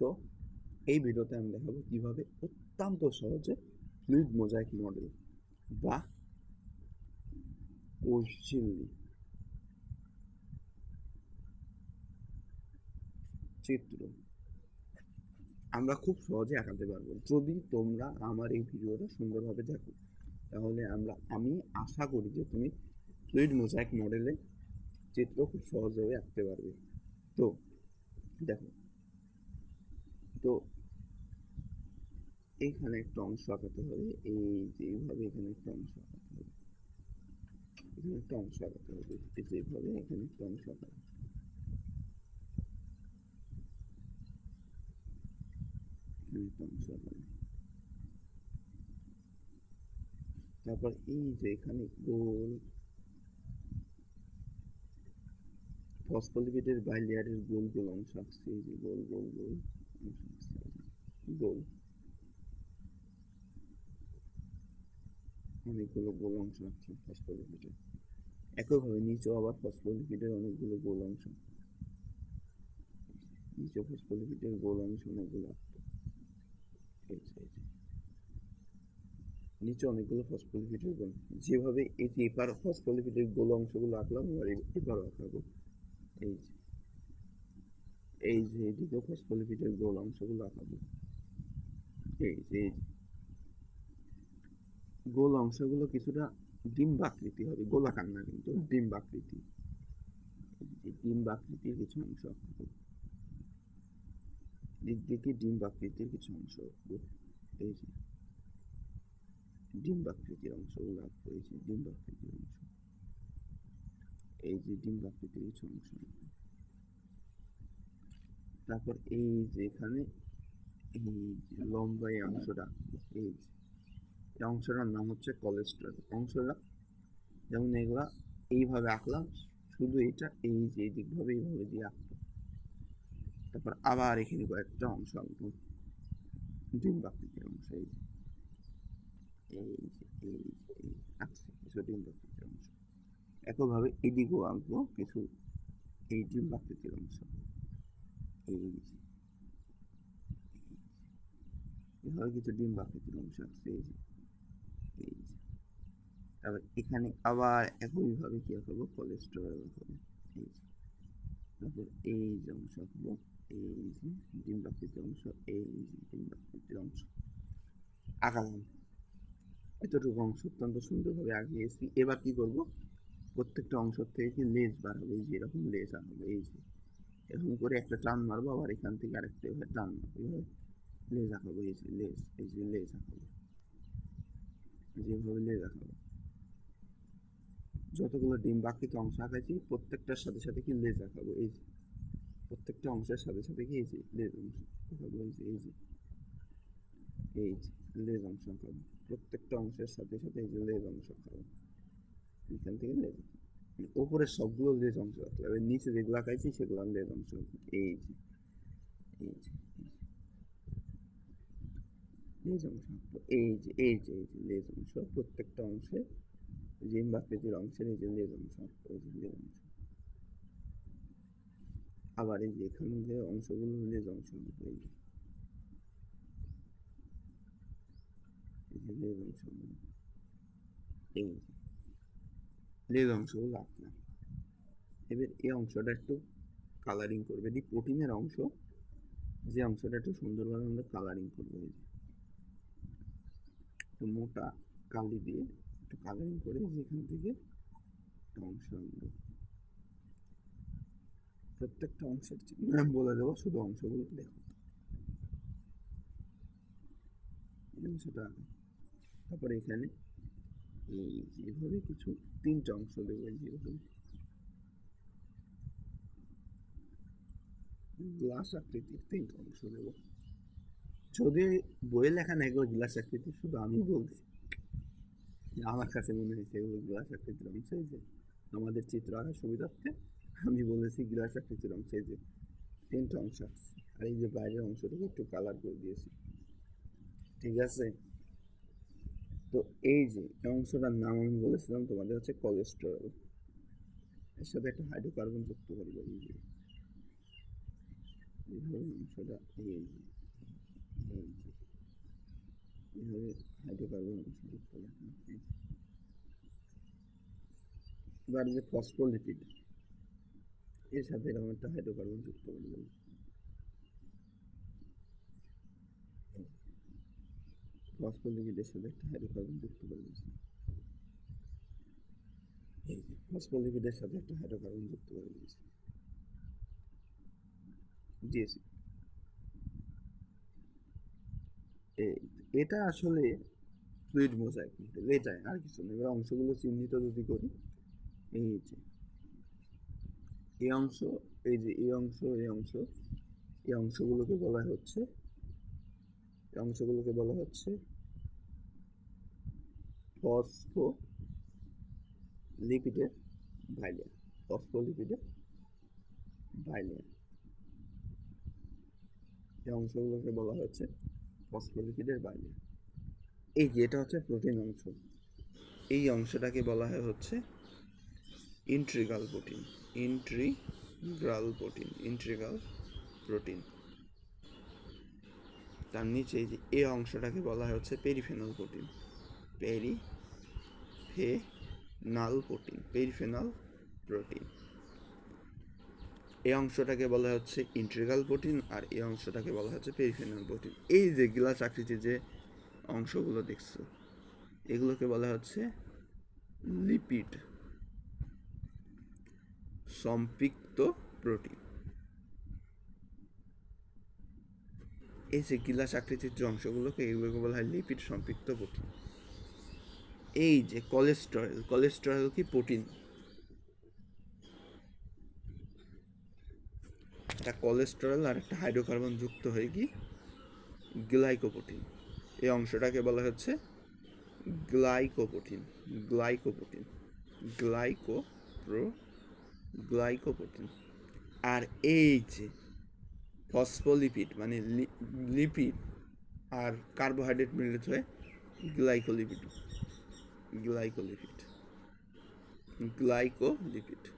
তো এই ভিডিওতে আমি দেখাবো কীভাবে অত্যন্ত সহজে ফ্লুইড মোজাইক মডেল বা কৌশলী চিত্র আমরা খুব সহজে আঁকাতে পারব। যদি তোমরা আমার এই ভিডিওটা সুন্দরভাবে দেখো, তাহলে আমরা, আমি আশা করি যে তুমি ফ্লুইড মোজাইক মডেলে চিত্র খুব সহজভাবে আঁকতে পারবে। তো দেখো তো এখানে একটা অংশ আঁকাতে হবে, এই যে এইভাবে এখানে একটা অংশ আঁকাতে হবে। এখানে একটা অংশ আঁকাতে হবে এই যে এইভাবে এখানে একটা অংশ আঁকাতে হবে। তারপর এই যে এখানে গোল, ফসফোলিপিডের বাইলিয়ারের গোল গোল অংশ আসছে এই যে গোল গোল গোল। গোল অনেকগুলো গোল অংশ আছে ফসফোলিপিডের একইভাবে নিচেও আবার ফসফোলিপিডের অনেকগুলো গোল অংশ। নিচে ফসফোলিপিডের গোল অংশ অনেকগুলো নিচে অনেকগুলো ফসফোলিপিডের গোল যেভাবে এই যে এবার ফসফোলিপিডের গোল অংশগুলো আঁকলাম, এবার এবার আঁকাবো। এই যে। এই যে এদিকে ফসফোলিপিডের গোল অংশগুলো আঁকাবো এই যে গোল অংশগুলো কিছুটা ডিম্বাকৃতি হবে গোলাকার না কিন্তু ডিম্বাকৃতি। ডিম্বাকৃতির কিছু অংশ আঁকবো দিক ডিম্বাকৃতির কিছু অংশ আঁকবো এই যে ডিম্বাকৃতির অংশগুলো আঁকবো এই যে ডিম্বাকৃতির অংশ। এই যে ডিম্বাকৃতির কিছু অংশ তারপর এই যে এখানে এই লম্বা এই অংশটা, এই এই অংশটার নাম হচ্ছে কোলেস্ট্রল অংশটা যেমন এগুলা এইভাবে আঁকলাম, শুধু এটা এই যে দিকভাবে এইভাবে দিয়ে আঁকবো তারপর আবার এখানে কয়েকটা অংশ আঁকবো। ডিম্বাকৃতির অংশ, এই এই এই এই আঁকছি কিছু ডিম্বাকৃতির অংশ। একইভাবে এদিকেও আঁকবো কিছু এই ডিম্বাকৃতির অংশ। এই যে এভাবে কিছু ডিম্বাকৃতির অংশ আছে এই যে তারপর এখানে আবার একইভাবে কি আঁকাবো কোলেস্টেরল আঁকাবো এই যে তারপর এই যে অংশ আঁকবো এই যে ডিম ডিম্বাকৃতির অংশ এই যে ডিম্বাকৃতির অংশ আঁকালাম এতটুকু অংশ অত্যন্ত সুন্দরভাবে আঁকিয়েছি এবার কি করব প্রত্যেকটা অংশ থেকে লেজ বার হবে এই যে এরকম লেজ আনব এই যে এরকম করে একটা টান মারবো আবার এখান থেকে আরেকটা এভাবে টান এভাবে লেজ আঁকাবো এই যে লেজ এই যে লেজ আঁকাবো যেভাবে লেজ আঁকাবো যতগুলো ডিম বাকিতে অংশ আঁকাইছি প্রত্যেকটার সাথে সাথে কি লেজ আঁকাবো এই যে প্রত্যেকটা অংশের সাথে সাথে কি এই যে লেজ অংশ আঁকাবো এই যে এই যে এই যে লেজ অংশ আঁকাবো প্রত্যেকটা অংশের সাথে সাথে এই যে লেজ অংশ আঁকাবো এখান থেকে লেজ ওপরে সবগুলো লেজ অংশ হবে। নিচে যেগুলো আঁকাইছি সেগুলো লেজ অংশ এই যে এই যে অংশ এই যে এই যে এই যে লেজ অংশ প্রত্যেকটা অংশে জিম্বাকৃতির অংশের যে লেজ অংশ যে অংশ আবার এই যে এখানে যে অংশগুলো লেজ অংশ যে। যে লেজ অংশ এই যে। লেজ অংশগুলো আঁকলাম এবার এই অংশটা একটু কালারিং করবে। এটি প্রোটিনের অংশ, যে অংশটা একটু সুন্দরভাবে আমরা কালারিং করব, এই যে। একটু মোটা কালি দিয়ে একটু কালারিং করে যেখান থেকে একটা অংশ আনব। প্রত্যেকটা অংশের নাম বলে দেবো, শুধু অংশগুলো দেখো। অংশটা তারপরে এখানে এই কিছু তিনটা অংশ দেবো যেভাবে। গ্লাস আকৃতির তিনটা অংশ দেব। যদি বইয়ে লেখা নেই গ্লাস আকৃতির, শুধু আমি বলছি। আমার কাছে মনে হয়েছে এগুলো গ্লাস আকৃতির অংশ যে আমাদের চিত্র আঁকার সুবিধার্থে আমি বলেছি গ্লাস আকৃতির অংশ যে তিনটা অংশ। আর এই যে বাইরের অংশটাকে একটু কালার করে দিয়েছি। ঠিক আছে? তো এই যে অংশটার নাম আমি বলেছিলাম, তোমাদের হচ্ছে কোলেস্টেরল এর সাথে একটা হাইড্রোকার্বন যুক্ত করব এই যে এইভাবে অংশটা এইভাবে হাইড্রোকার্বন যুক্ত। এবার যে ফসফোলিপিড এর সাথে এরকম একটা হাইড্রোকার্বন যুক্ত করে দেবো ফসফোলিপিডের সাথে একটা হাইড্রোকার্বন যুক্ত করে দিয়েছি এই সাথে একটা হাইড্রোকার্বন যুক্ত করে দিয়েছি এটা আসলে ফ্লুইড মোজাইক মডেল এটাই, আর কিছু না। এবার অংশগুলো চিহ্নিত যদি করি, এই যে, এই অংশ, এই যে, এই অংশ এই অংশ, এই অংশগুলোকে বলা হচ্ছে, এই অংশগুলোকে বলা হচ্ছে ফসফো লিপিডের বাইলেয়ার ফসফোলিপিডের বাইলেয়ার এই অংশগুলোকে বলা হচ্ছে ফসফোলিপিডের বাইলেয়ার এই যে, এটা হচ্ছে প্রোটিন অংশ। এই অংশটাকে বলা হয় হচ্ছে integral protein, integral protein, integral protein. তার নিচে এই অংশটাকে বলা হয় হচ্ছে peripheral protein. Peripheral protein peripheral protein. এই অংশটাকে বলা হচ্ছে ইন্ট্রিগাল প্রোটিন আর এই অংশটাকে বলা হচ্ছে পেরিফেনাল প্রোটিন। এই যে গ্লাস আকৃতির যে অংশগুলো দেখছ, এগুলোকে বলা হচ্ছে লিপিড সম্পৃক্ত প্রোটিন। এই যে গিলাস আকৃতির যে অংশগুলোকে, এগুলোকে বলা হয় লিপিড সম্পৃক্ত প্রোটিন। এই যে কোলেস্টেরল কোলেস্টেরল কি প্রোটিন একটা কোলেস্টেরল আর একটা হাইড্রোকার্বন যুক্ত হয়ে কি গ্লাইকোপ্রোটিন এই অংশটাকে বলা হচ্ছে glycoprotein glycoprotein glyco pro glycoprotein আর এই যে ফসফোলিপিড মানে লিপিড আর কার্বোহাইড্রেট মিলিত হয়ে গ্লাইকোলিপিড গ্লাইকোলিপিড। গ্লাইকোলিপিড।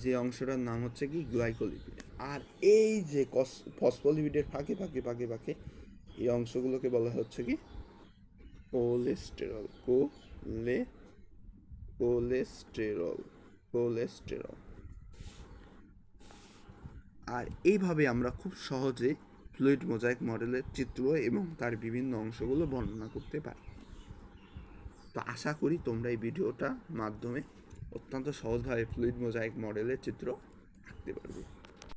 যে অংশটার নাম হচ্ছে কি? গ্লাইকোলিপিড। আর এই যে ফসফোলিপিডের ফাঁকে ফাঁকে ফাঁকে ফাঁকে এই অংশগুলোকে বলা হচ্ছে কি? কোলেস্টেরল। কোলে কোলেস্টেরল। কোলেস্টেরল। আর এইভাবে আমরা খুব সহজে ফ্লুইড মোজাইক মডেলের চিত্র এবং তার বিভিন্ন অংশগুলো বর্ণনা করতে পারি। তো আশা করি তোমরা এই ভিডিওটা মাধ্যমে অত্যন্ত সহজভাবে ফ্লুইড মোজাইক মডেলের চিত্র আঁকতে পারবে।